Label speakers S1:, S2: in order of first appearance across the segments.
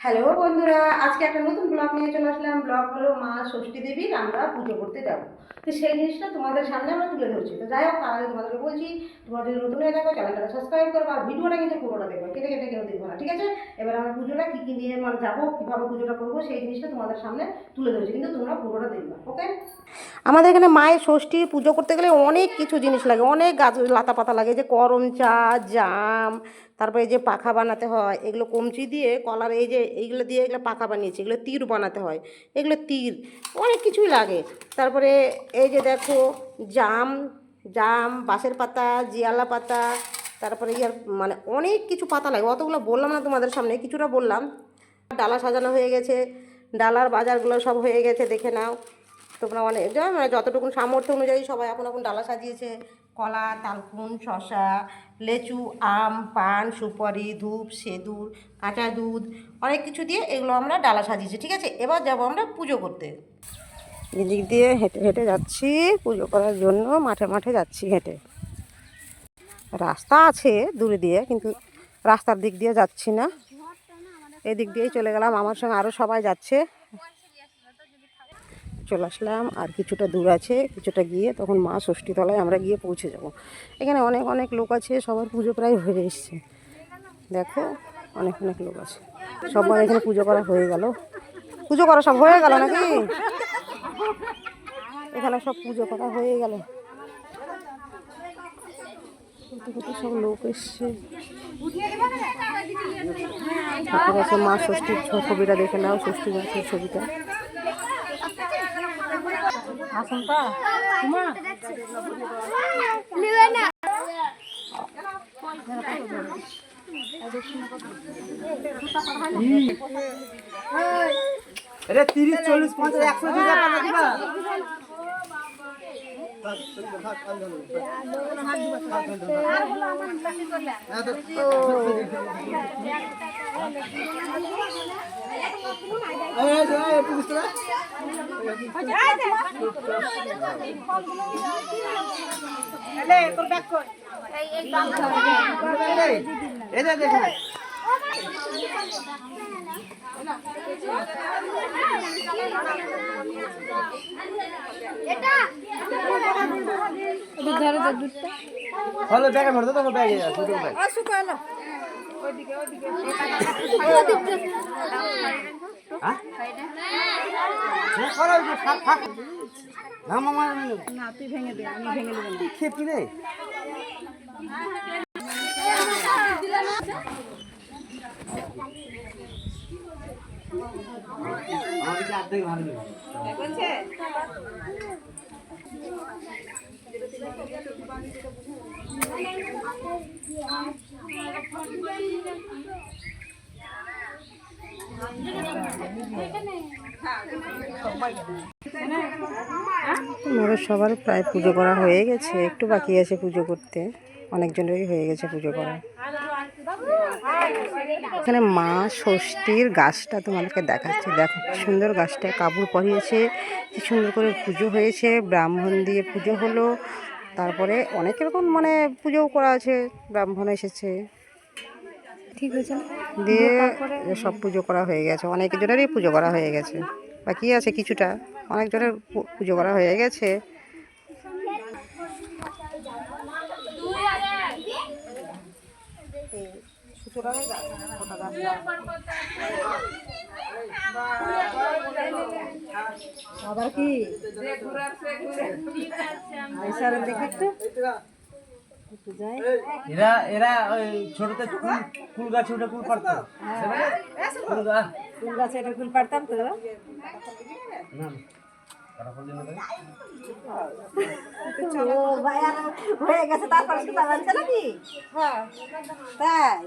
S1: Hello বন্ধুরা, আজকে একটা নতুন ব্লগ নিয়ে চলে আসলাম। ব্লগ হলো মা ষষ্ঠী দেবীর, আমরা পুজো করতে যাব। তো সেই জিনিসটা তোমাদের সামনে আমরা তুলে ধরছি। তো যাই হোক, তার তোমাদেরকে বলছি, তোমরা যদি নতুন হয়ে থাকো চ্যানেলটা সাবস্ক্রাইব করো আর ভিডিওটা কিন্তু পুরোটা দেখবে, কেটে কেটে কেউ দেখব না, ঠিক আছে? এবার আমরা পুজোটা কী কী নিয়ে মানে যাব, কীভাবে পুজোটা করব, সেই জিনিসটা তোমাদের সামনে তুলে ধরছি। কিন্তু তোমরা পুরোটা দেখবে ওকে আমাদের এখানে মায়ের ষষ্ঠী, পুজো করতে গেলে অনেক কিছু জিনিস লাগে। অনেক গাছ লাতা পাতা লাগে যে করম চা জাম তারপরে এই যে পাখা বানাতে হয়, এগুলো কমচি দিয়ে কলার এই যে এইগুলো দিয়ে এগুলো পাখা বানিয়েছি, এগুলো তীর বানাতে হয়, এগুলো তীর, অনেক কিছুই লাগে। তারপরে এই যে দেখো জাম জাম, বাঁশের পাতা, জিয়ালা পাতা, তারপরে ইয়ার মানে অনেক কিছু পাতা লাগে। অতগুলো বললাম না তোমাদের সামনে, কিছুটা বললাম। ডালা সাজানো হয়ে গেছে, ডালার বাজারগুলো সব হয়ে গেছে, দেখে নাও। তোমরা অনেক যা- মানে যতটুকু সামর্থ্য অনুযায়ী সবাই এখন এখন ডালা সাজিয়েছে। কলা, তালকুন শশা লেচু, আম, পান, সুপারি, ধূপ, সেদুর, কাঁচা দুধ, অনেক কিছু দিয়ে এগুলো আমরা ডালা সাজিয়েছি, ঠিক আছে? এবার যাব আমরা পুজো করতে। এদিক দিয়ে হেঁটে হেঁটে যাচ্ছি, পুজো করার জন্য মাঠে মাঠে যাচ্ছি হেঁটে। রাস্তা আছে দূরে দিয়ে, কিন্তু রাস্তার দিক দিয়ে যাচ্ছি না। এদিক দিয়েই চলে গেলাম, আমার সঙ্গে আরও সবাই যাচ্ছে। চলে আসলাম, আর কিছুটা দূর আছে, কিছুটা গিয়ে তখন মা ষষ্ঠীতলায় আমরা গিয়ে পৌঁছে যাব। এখানে অনেক অনেক লোক আছে, সবার পুজো প্রায় হয়ে এসছে। দেখো, অনেক অনেক লোক আছে। সবার এখানে পুজো করা হয়ে গেল। পুজো করা সব হয়ে গেল নাকি? এখানে সব পুজো করা হয়ে গেল। সব লোক এসছে। মা ষষ্ঠীর ছবিটা দেখে নাও, ষষ্ঠী গাছের ছবিটা।
S2: এটা তিরিশ চল্লিশ পঞ্চাশ একশো দিবা টাকা এই যে হলো ব্যাগে ভরতো তোমার ব্যাগে আছে ছোট ব্যাগ। হ্যাঁ? হ্যাঁ, করো, ওই যে ফাঁক, ফাঁক। না, মামা, কি খেপি রে। আমাদেরকে অর্ধেক ভালো নেই।
S1: আমাদের সবার প্রায় পুজো করা হয়ে গেছে, একটু বাকি আছে পুজো করতে। অনেকজনেরই হয়ে গেছে পুজো করা। এখানে মা ষষ্ঠীর গাছটা তোমাদেরকে দেখাচ্ছি। দেখো সুন্দর গাছটা কাপড় পরিয়েছে, কি সুন্দর করে পুজো হয়েছে। ব্রাহ্মণ দিয়ে পুজো হলো তারপরে অনেক রকম মানে পুজোও করা আছে ব্রাহ্মণ এসেছে। ঠিক হয়েছে দিয়ে সব পুজো করা হয়ে গেছে অনেক জনেরই পুজো করা হয়ে গেছে। বাকি আছে কিছুটা অনেকজনের পু- পুজো করা হয়ে গেছে। আবার কি?
S2: এরা এরা ওই ছোটতে কুল গাছে উঠে কুল পারতো কুল গাছ
S1: ফুল গাছে এটা ফুল পারতাম তো
S2: না?
S1: হয়ে গেছে তারপরে নাকি? তাই?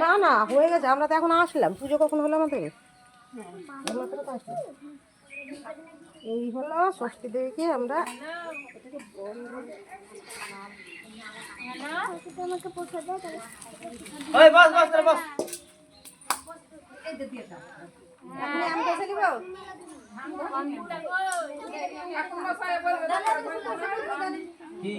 S1: না না হয়ে গেছে আমরা তো এখন আসলাম। পুজো কখন হলো আমাদের। এই হলো ষষ্ঠী দেবীকে আমরা
S2: কি?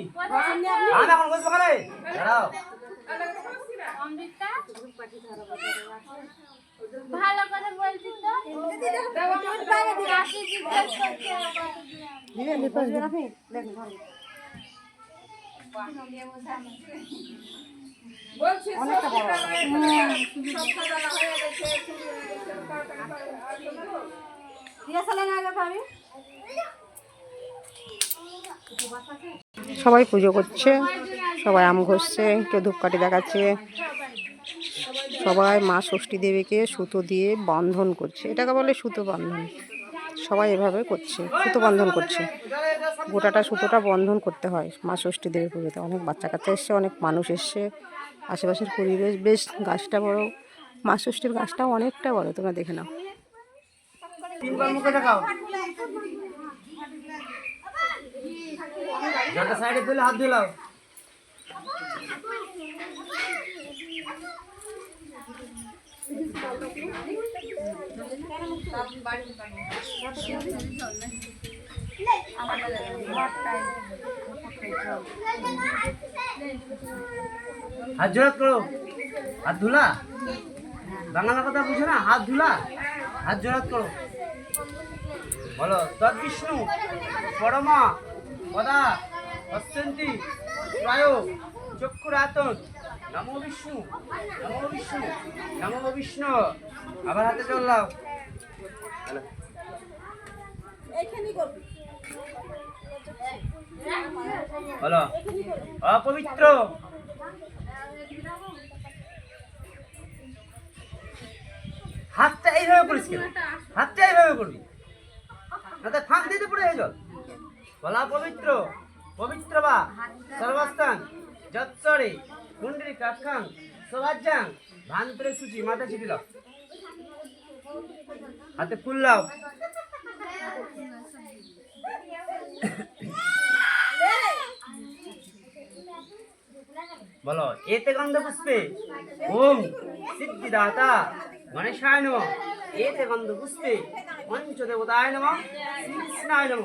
S1: সবাই পুজো করছে সবাই আম ঘষছে কেউ ধূপকাঠি দেখাচ্ছে। সবাই মা ষষ্ঠী দেবীকে সুতো দিয়ে বন্ধন করছে। এটাকে বলে সুতো বন্ধন। সবাই এভাবে করছে, সুতো বন্ধন করছে। গোটাটা সুতোটা বন্ধন করতে হয় মা ষষ্ঠী দেবীর পুজোতে। অনেক বাচ্চা কাচ্চা এসছে, অনেক মানুষ এসছে। আশেপাশের পরিবেশ বেশ, গাছটা বড়। মা ষষ্ঠীর গাছটাও অনেকটা বড়, তোমরা দেখে নাও।
S2: সাইডে হাত জোড়াত করো। হাত ধুলা। বাংলা কথা বুঝো না, হাত ধুলা। হাত জোড়াত করো। বলো তৎ বিষ্ণু, পরমা, পদা অত্যন্তি প্রায় চক্ষুরাতন নমো বিষ্ণু বিষ্ণু বিষ্ণু। আবার হাতে চললাম অপবিত্র। হাতটা এইভাবে করিস কেন? হাতটা এইভাবে করবি? ফাঁক দিতে পড়ে হয়ে জল। বলা পবিত্র পবিত্র বা সর্বস্থান, যৎসরে, কুণ্ডলী কাক্ষাং সবাজ্যাং ভান্তরে সূচি, মাথা ছিটিল হাতে ফুল লাও বলো, এতে গন্ধ পুষ্পে ওম সিদ্ধিদাতা গণেশায় নম। এতে গন্ধ পুষ্পে পঞ্চদেবতায় নম, শ্রীকৃষ্ণায় নম।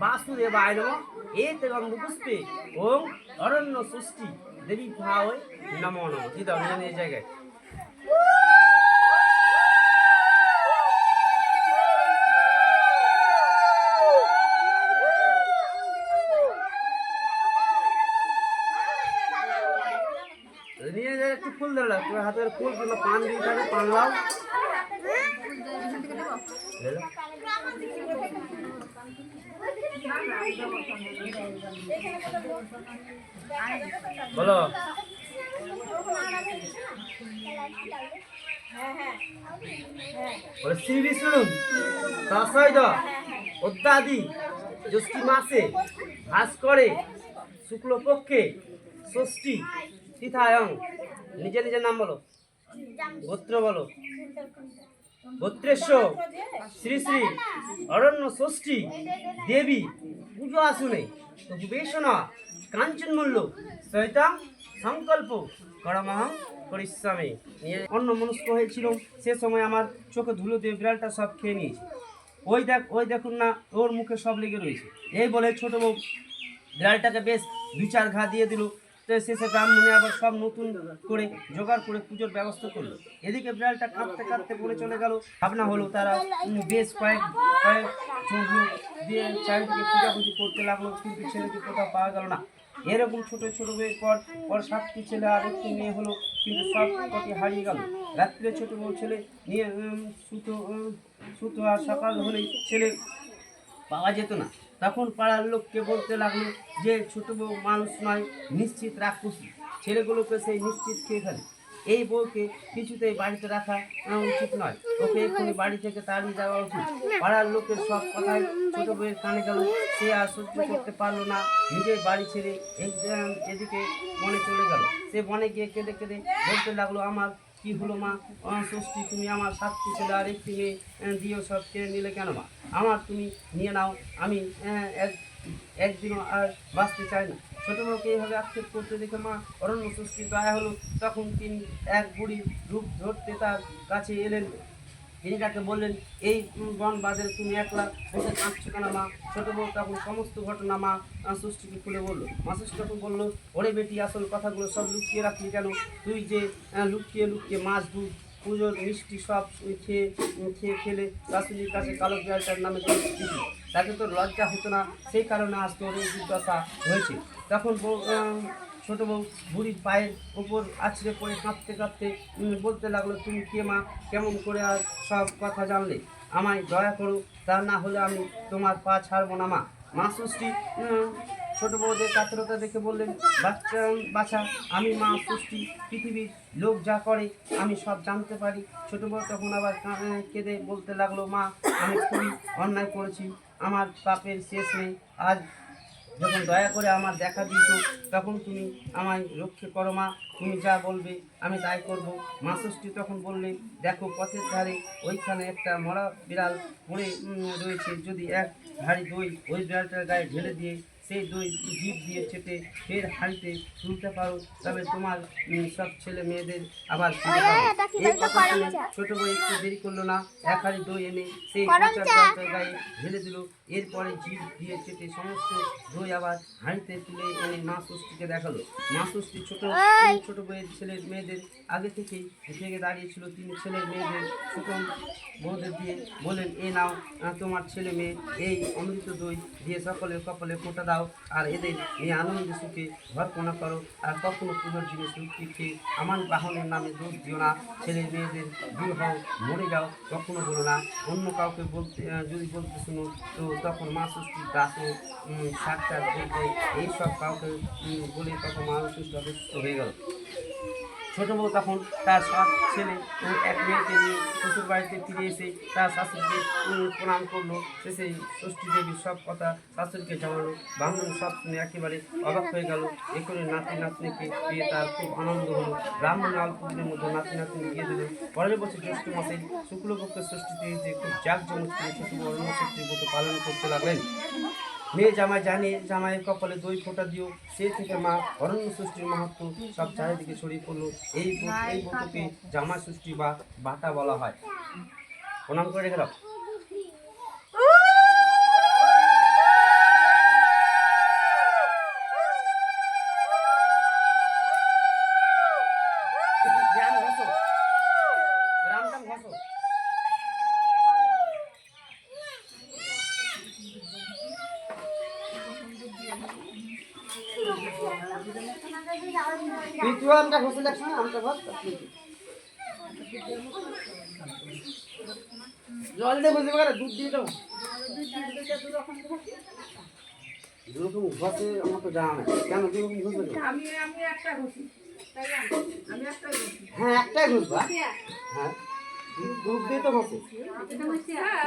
S2: বাসুদেবায় নম এতে পুষ্পে ওম অরণ্য সৃষ্টি, দেবী ভাব নমো নম। দিদা এই জায়গায়। পান দিয়ে পান। বলো। বলে শ্রী বিষ্ণু তসৈদ অদ্যাদি জ্যৈষ্ঠী মাসে ভাস করে শুক্লপক্ষে ষষ্ঠী তিথায়ং। নিজে নিজের নাম বলো। গোত্র বলো। গোত্রেশ্ব শ্রী শ্রী অরণ্য ষষ্ঠী দেবী, পুজো আসুনে বেশনা কাঞ্চন মূল্য সৈতাং, সংকল্প করমহং পরিশ্রমে। নিয়ে অন্য মনস্ক হয়েছিল, সে সময় আমার চোখে ধুলো দিয়ে বিড়ালটা সব খেয়ে নিয়েছে। ওই দেখ, ওই দেখুন না, ওর মুখে সব লেগে রয়েছে। এই বলে ছোট বউ বিড়ালটাকে বেশ দু চার ঘা দিয়ে দিল। তো শেষে ব্রাহ্মণে আবার সব নতুন করে জোগাড় করে পুজোর ব্যবস্থা করল। এদিকে বিড়ালটা কাঁদতে কাঁদতে পড়ে চলে গেল। ভাবনা হলো তারা বেশ কয়েক কয়েক দিয়ে চারিদিকে পূজাপুজি করতে লাগল, কিন্তু ছেলেকে কোথাও পাওয়া গেল না। এরকম ছোট ছোট মেয়ের পর পর সাতটি ছেলে আর একটি মেয়ে হলো, কিন্তু সব কটি হারিয়ে গেল। রাত্রে ছোট বউ ছেলে নিয়ে সুতো সুতো আর সকাল হলেই ছেলে পাওয়া যেত না। তখন পাড়ার লোককে বলতে লাগল যে, ছোট বউ মানুষ নয়, নিশ্চিত রাক্ষসী। ছেলেগুলোকে সেই নিশ্চিত খেয়ে ফেলে। এই বউকে কিছুতেই বাড়িতে রাখা উচিত নয়। ওকে এক্ষুনি বাড়ি থেকে তাড়িয়ে দেওয়া উচিত। পাড়ার লোকের সব কথাই ছোট বউয়ের কানে গেল। সে আর সহ্য করতে পারল না। নিজের বাড়ি ছেড়ে এদিকে বনে চলে গেল। সে বনে গিয়ে কেঁদে কেঁদে বলতে লাগল, আমার কি হলো মা? ষষ্ঠী তুমি আমার সাতটি ছেলে, আর একটি মেয়ে দিয়েও সব কেড়ে নিলে কেন মা? আমার তুমি নিয়ে নাও, আমি এক, একদিনও আর বাঁচতে চাই না। ছোট বউকে এইভাবে আক্ষেপ করতে দেখে মা অরণ্য ষষ্ঠী দয়া হলো, তখন তিনি, এক বুড়ি রূপ ধরতে তার কাছে এলেন। তিনি তাকে বললেন, এই বন বাজারে তুমি একলা বসে কাঁদছো কেন মা? ছোট বউ তখন সমস্ত ঘটনা মা ষষ্ঠীকে খুলে বলল। মা ষষ্ঠী তখন বলল, ওরে বেটি, আসল কথাগুলো সব লুকিয়ে রাখলি কেন? তুই যে লুকিয়ে লুকিয়ে মাছ, দুধ পুজোর মিষ্টি সব খেয়ে খেয়ে খেলে শাশুড়ির কাছে কালো বিড়ালটার নামে তাকে তোর লজ্জা হতো না। সেই কারণে আজ তোর দুর্দশা হয়েছে। তখন ছোট বউ বুড়ির পায়ের উপর আছড়ে পড়ে কাঁদতে কাঁদতে বলতে লাগল, তুমি কে মা? কেমন করে আর সব কথা জানলে? আমায় দয়া করো, তা না হলে আমি তোমার পা ছাড়বো না মা। মা ষষ্ঠী ছোট বউদের কাতরতা দেখে বললেন, বাচ্চা, বাছা, আমি মা ষষ্ঠী পৃথিবীর লোক যা করে, আমি সব জানতে পারি। ছোট বউ তখন আবার কেঁদে বলতে লাগল, মা, আমি খুবই অন্যায় করেছি, আমার পাপের শেষ নেই, আজ যখন দয়া করে আমার দেখা দিত তখন তুমি আমায় রক্ষে করো মা। তুমি যা বলবে, আমি তাই করব। মা ষষ্ঠী তখন বললে, দেখো, পথের ধারে ওইখানে একটা মরা বিড়াল পড়ে রয়েছে। যদি এক ভারী দই ওই বিড়ালটার গায়ে ঢেলে দিয়ে সেই দই জিভ দিয়ে চেপে ফের হাঁড়িতে তুলতে পারো তবে তোমার সব ছেলে মেয়েদের আবার এই কথা শুনে ছোট বই একটু দেরি করল না এক হাড়ি দই এনে সেই গায়ে ঢেলে দিল। এরপরে জিভ দিয়ে চেপে সমস্ত দই আবার হাঁড়িতে তুলে এনে মা ষষ্ঠীকে দেখাল। মা ষষ্ঠী ছোট ছোট বইয়ের ছেলের মেয়েদের আগে থেকেই থেকে দাঁড়িয়েছিল তিনি ছেলের মেয়েদের ছোট বউদের দিয়ে। বলেন এ নাও তোমার ছেলে মেয়ে এই অমৃত দই দিয়ে সকলের কপালে ফোঁটা দাও। আর এদের এই আনন্দ সুখে ভর্পনা করো, আর কখনো পুজোর জিনিস লুকিয়ে আমার বাহনের নামে দোষ দিও না। ছেলে মেয়েদের দূর হও, মরে যাও, কখনো বলো না। অন্য কাউকে বলতে যদি বলতে শুনো, তো তখন মা ষষ্ঠীর দাস সাক্ষাৎ বলতে এইসব কাউকে বলে তখন মা ষষ্ঠী হয়ে গেল। ছোট বউ তখন তার সাত ছেলে এক মেয়েকে নিয়ে শ্বশুর বাড়িতে ফিরে এসে তার শাশুড়িকে প্রণাম করল। শেষে ষষ্ঠী দেবীর সব কথা শাশুড়িকে জানালো। ব্রাহ্মণ সব শুনে একেবারে অবাক হয়ে গেল। এ করে নাতি নাতনিকে পেয়ে তার খুব আনন্দ হলো। ব্রাহ্মণ অল্প দিনের মধ্যে নাতি নাতনি বিয়ে দিল। পরের বছর জ্যৈষ্ঠ মাসে শুক্লপক্ষের ষষ্ঠীতে যে খুব জাঁকজমক করে অন্য ষষ্ঠীর মতো পালন করতে লাগলেন। মেয়ে জামাই জানে জামাই কপালে দই ফোটা দিও, সে থেকে মা অরণ্য সৃষ্টির মাহাত্ম, সব চারিদিকে ছড়িয়ে পড়ল। এই এই ব্রতকে জামা সৃষ্টি বা বাটা বলা হয়। প্রণাম করে রেখে গ্রাম ঘষো গ্রামটা ঘষো তুই আমটা ঘষে দেখ না আমটা ঘষ জল দিয়ে বুঝতে পারে দুধ দিয়ে দাও দুরকম ঘষে আমার তো জানা নেই। কেন দুরকম ঘষবে কেন?
S3: আমি আমি একটা ঘষি আমি একটা ঘষি।
S2: হ্যাঁ একটাই ঘষবা। হ্যাঁ। দুধ- দুধ দিয়ে তো ঘষে।
S3: হ্যাঁ,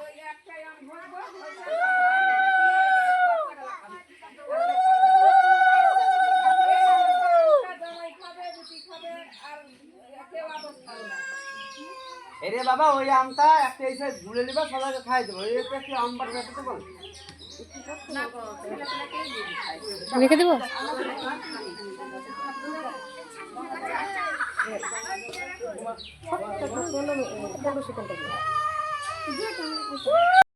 S3: ওই একটাই আমি ঘষবো, ঘষে জামাই খাবে, রুটি খাবে, আর কেউ আবার খাবে না।
S2: এরে বাবা ওই আমটা একটা এসে ধুলে নিবা সবাইকে খাই দেবো। এই একটা কি আমবার ব্যাপারটা বল?
S4: রেখে দেবো?
S1: পনেরো সেকেন্ড